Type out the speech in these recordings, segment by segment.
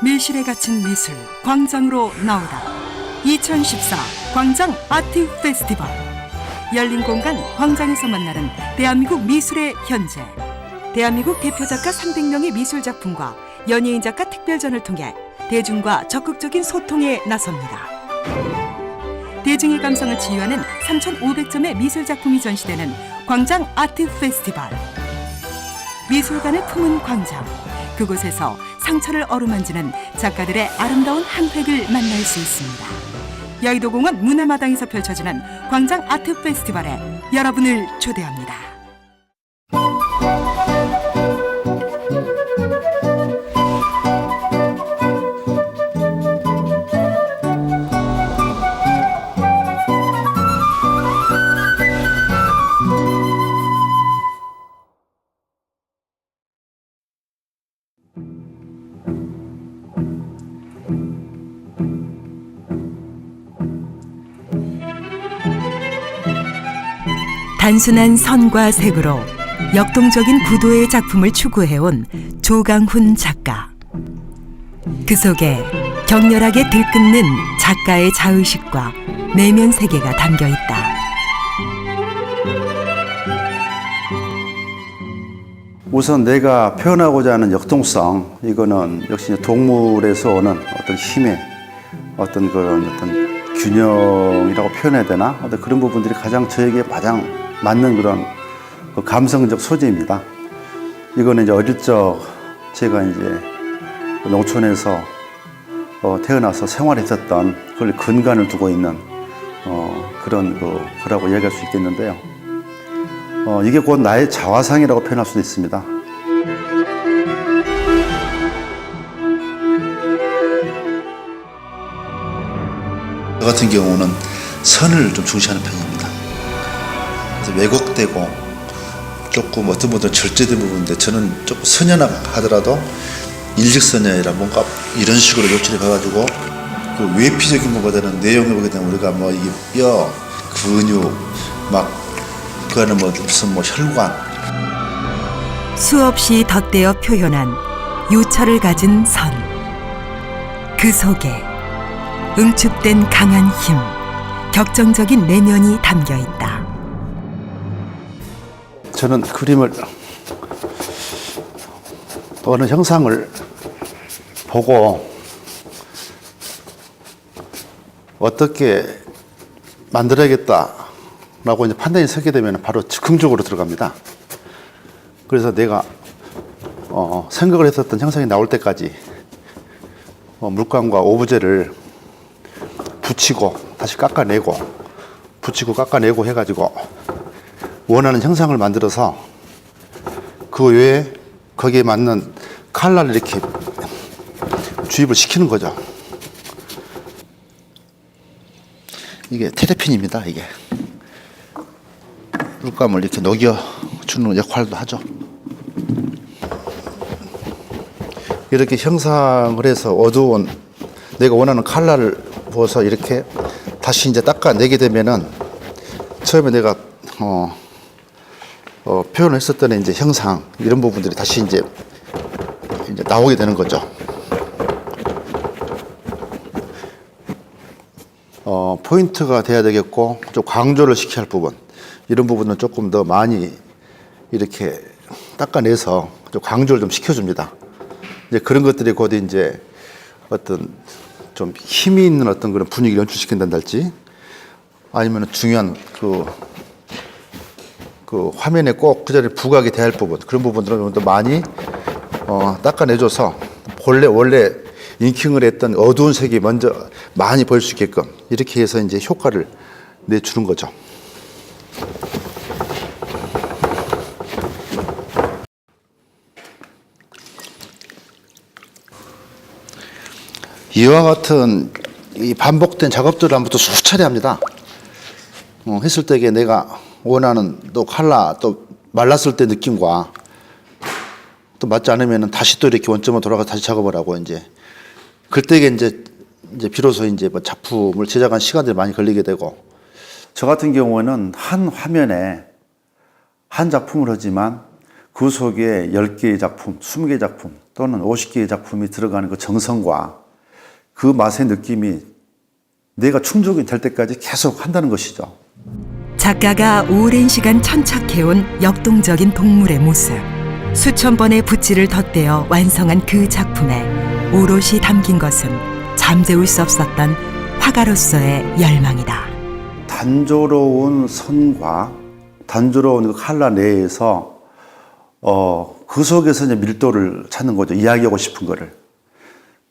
밀실에 갇힌 미술 광장으로 나오다 2014 광장 아트 페스티벌 열린 공간 광장에서 만나는 대한민국 미술의 현재 대한민국 대표 작가 300명의 미술 작품과 연예인 작가 특별전을 통해 대중과 적극적인 소통에 나섭니다. 대중의 감성을 치유하는 3,500점의 미술 작품이 전시되는 광장 아트 페스티벌. 미술관을 품은 광장. 그곳에서 상처를 어루만지는 작가들의 아름다운 한 획을 만날 수 있습니다. 여의도공원 문화마당에서 펼쳐지는 광장 아트 페스티벌에 여러분을 초대합니다. 단순한 선과 색으로 역동적인 구도의 작품을 추구해온 조강훈 작가. 그 속에 격렬하게 들끓는 작가의 자의식과 내면 세계가 담겨 있다. 우선 내가 표현하고자 하는 역동성 이거는 역시 동물에서 오는 어떤 힘의 어떤 그런 어떤 균형이라고 표현해야 되나 어떤 그런 부분들이 가장 저에게 가장 맞는 그런 그 감성적 소재입니다. 이거는 이제 어릴 적 제가 이제 농촌에서 어, 태어나서 생활했었던 그걸 근간을 두고 있는 어, 그런 그, 거라고 이야기할 수 있겠는데요. 어, 이게 곧 나의 자화상이라고 표현할 수도 있습니다. 저 같은 경우는 선을 좀 중시하는 편입니다. 왜곡되고 조금 어떤 분들은 절제된 부분인데 저는 조금 선연하더라도 일직선이라 뭔가 이런 식으로 요철해 봐가지고 그 외피적인 것보다는 내용을 보게 되면 우리가 뭐 이게 뼈, 근육, 막 그거는 뭐 무슨 뭐 혈관 수없이 덧대어 표현한 유철을 가진 선. 그 속에 응축된 강한 힘, 격정적인 내면이 담겨 있다. 저는 그림을 어느 형상을 보고 어떻게 만들어야겠다라고 이제 판단이 서게 되면 바로 즉흥적으로 들어갑니다. 그래서 내가 어, 생각을 했었던 형상이 나올 때까지 어, 물감과 오브제를 붙이고 다시 깎아내고 붙이고 깎아내고 해가지고 원하는 형상을 만들어서 그 외에 거기에 맞는 칼라를 이렇게 주입을 시키는 거죠. 이게 테레핀입니다. 이게 물감을 이렇게 녹여 주는 역할도 하죠. 이렇게 형상을 해서 어두운 내가 원하는 칼라를 부어서 이렇게 다시 이제 닦아내게 되면은 처음에 내가 어, 어, 표현을 했었던 이제 형상 이런 부분들이 다시 이제 이제 나오게 되는 거죠. 어, 포인트가 돼야 되겠고 좀 강조를 시켜야 할 부분 이런 부분은 조금 더 많이 이렇게 닦아내서 좀 강조를 좀 시켜줍니다. 이제 그런 것들이 곧 이제 어떤 좀 힘이 있는 어떤 그런 분위기를 연출시킨다든지 아니면 중요한 그, 그 화면에 꼭 그 자리에 부각이 돼야 할 부분 그런 부분들은 좀 더 많이 어, 닦아내줘서 본래 원래 잉킹을 했던 어두운 색이 먼저 많이 보일 수 있게끔 이렇게 해서 이제 효과를 내주는 거죠. 이와 같은 이 반복된 작업들을 한번 또 수차례 합니다. 어, 했을 때에 내가 원하는 또 칼라 또 말랐을 때 느낌과 또 맞지 않으면 다시 또 이렇게 원점으로 돌아가 서 다시 작업을 하고 이제 그때 이제 이제 비로소 이제 뭐 작품을 제작한 시간들이 많이 걸리게 되고 저 같은 경우에는 한 화면에 한 작품을 하지만 그 속에 10개의 작품, 20개의 작품 또는 50개의 작품이 들어가는 그 정성과 그 맛의 느낌이 내가 충족이 될 때까지 계속 한다는 것이죠. 작가가 오랜 시간 천착해온 역동적인 동물의 모습. 수천 번의 붓질을 덧대어 완성한 그 작품에 오롯이 담긴 것은 잠재울 수 없었던 화가로서의 열망이다. 단조로운 선과 단조로운 그 칼라 내에서 어, 그 속에서 이제 밀도를 찾는 거죠. 이야기하고 싶은 거를.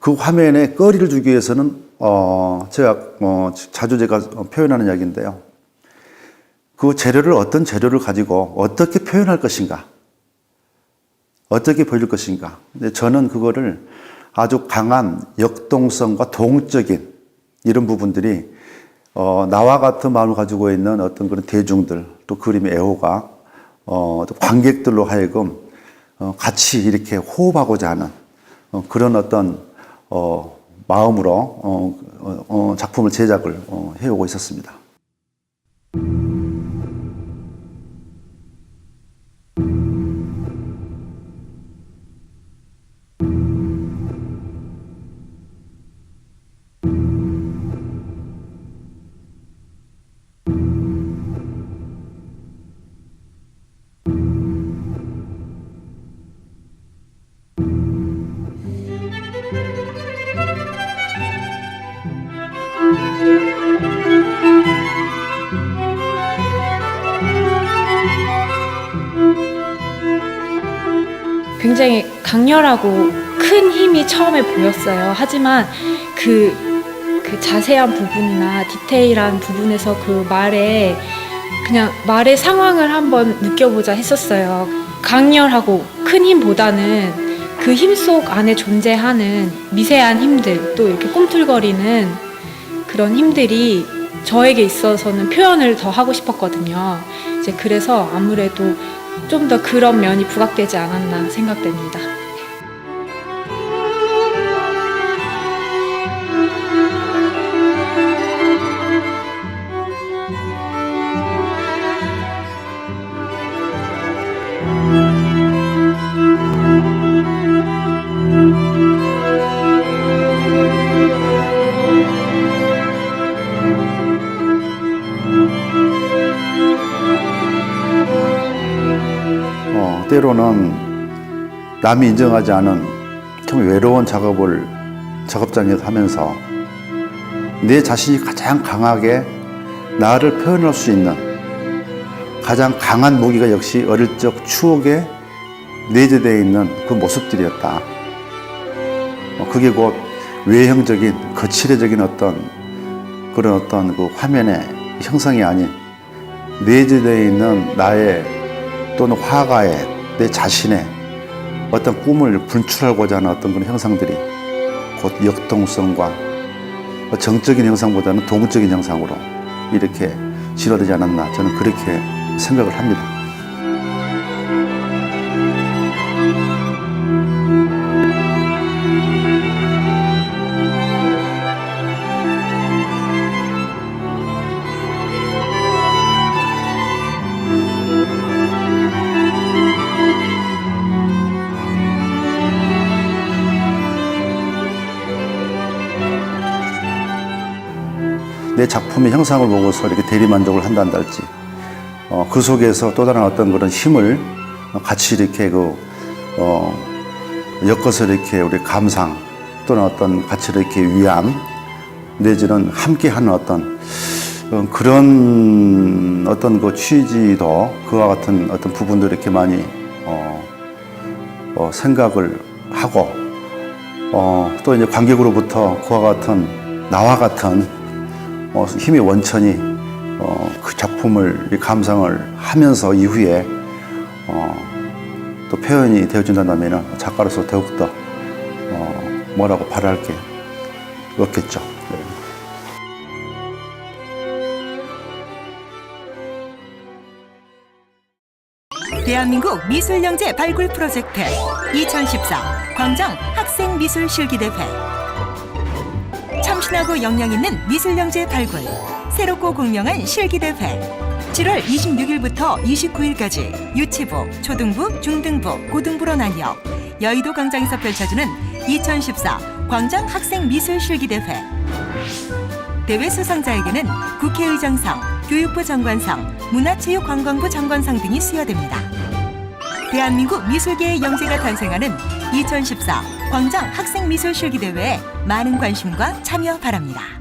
그 화면에 거리를 주기 위해서는 어, 제가 어, 자주 제가 표현하는 이야기인데요. 그 재료를 어떤 재료를 가지고 어떻게 표현할 것인가, 어떻게 보여줄 것인가. 근데 저는 그거를 아주 강한 역동성과 동적인 이런 부분들이 어, 나와 같은 마음을 가지고 있는 어떤 그런 대중들 또 그림의 애호가 어, 또 관객들로 하여금 어, 같이 이렇게 호흡하고자 하는 어, 그런 어떤 어, 마음으로 어, 어, 어, 작품을 제작을 어, 해오고 있었습니다. 굉장히 강렬하고 큰 힘이 처음에 보였어요. 하지만 그, 그 자세한 부분이나 디테일한 부분에서 그 말에 그냥 말의 상황을 한번 느껴보자 했었어요. 강렬하고 큰 힘보다는 그 힘 속 안에 존재하는 미세한 힘들, 또 이렇게 꿈틀거리는 그런 힘들이 저에게 있어서는 표현을 더 하고 싶었거든요. 이제 그래서 아무래도 좀 더 그런 면이 부각되지 않았나 생각됩니다. 때로는 남이 인정하지 않은 좀 외로운 작업을 작업장에서 하면서 내 자신이 가장 강하게 나를 표현할 수 있는 가장 강한 무기가 역시 어릴 적 추억에 내재되어 있는 그 모습들이었다. 어, 그게 곧 외형적인 거칠해적인 어떤 그런 어떤 그 화면의 형상이 아닌 내재되어 있는 나의 또는 화가의 내 자신의 어떤 꿈을 분출하고자 하는 어떤 그런 형상들이 곧 역동성과 정적인 형상보다는 동적인 형상으로 이렇게 진화되지 않았나 저는 그렇게 생각을 합니다. 내 작품의 형상을 보고서 이렇게 대리만족을 한다든지 어, 그 속에서 또 다른 어떤 그런 힘을 같이 이렇게 그 어, 엮어서 이렇게 우리 감상 또는 어떤 같이 이렇게 위안 내지는 함께 하는 어떤 어, 그런 어떤 그 취지도 그와 같은 어떤 부분도 이렇게 많이 어, 어, 생각을 하고 어, 또 이제 관객으로부터 그와 같은 나와 같은 어, 힘의 원천이 어, 그 작품을 이 감상을 하면서 이후에 어, 또 표현이 되어준다면 작가로서 더욱더 어, 뭐라고 바랄 게 없겠죠. 네. 대한민국 미술영재 발굴 프로젝트 2014 광장 학생 미술 실기대회 참 신하고 영향 있는 미술영재 발굴 새롭고 공명한 실기대회 7월 26일부터 29일까지 유치부, 초등부, 중등부, 고등부로 나뉘어 여의도 광장에서 펼쳐지는 2014 광장 학생 미술 실기대회. 대회 수상자에게는 국회의장상, 교육부 장관상, 문화체육관광부 장관상 등이 수여됩니다. 대한민국 미술계의 영재가 탄생하는 2014 광장 학생 미술 실기대회에 많은 관심과 참여 바랍니다.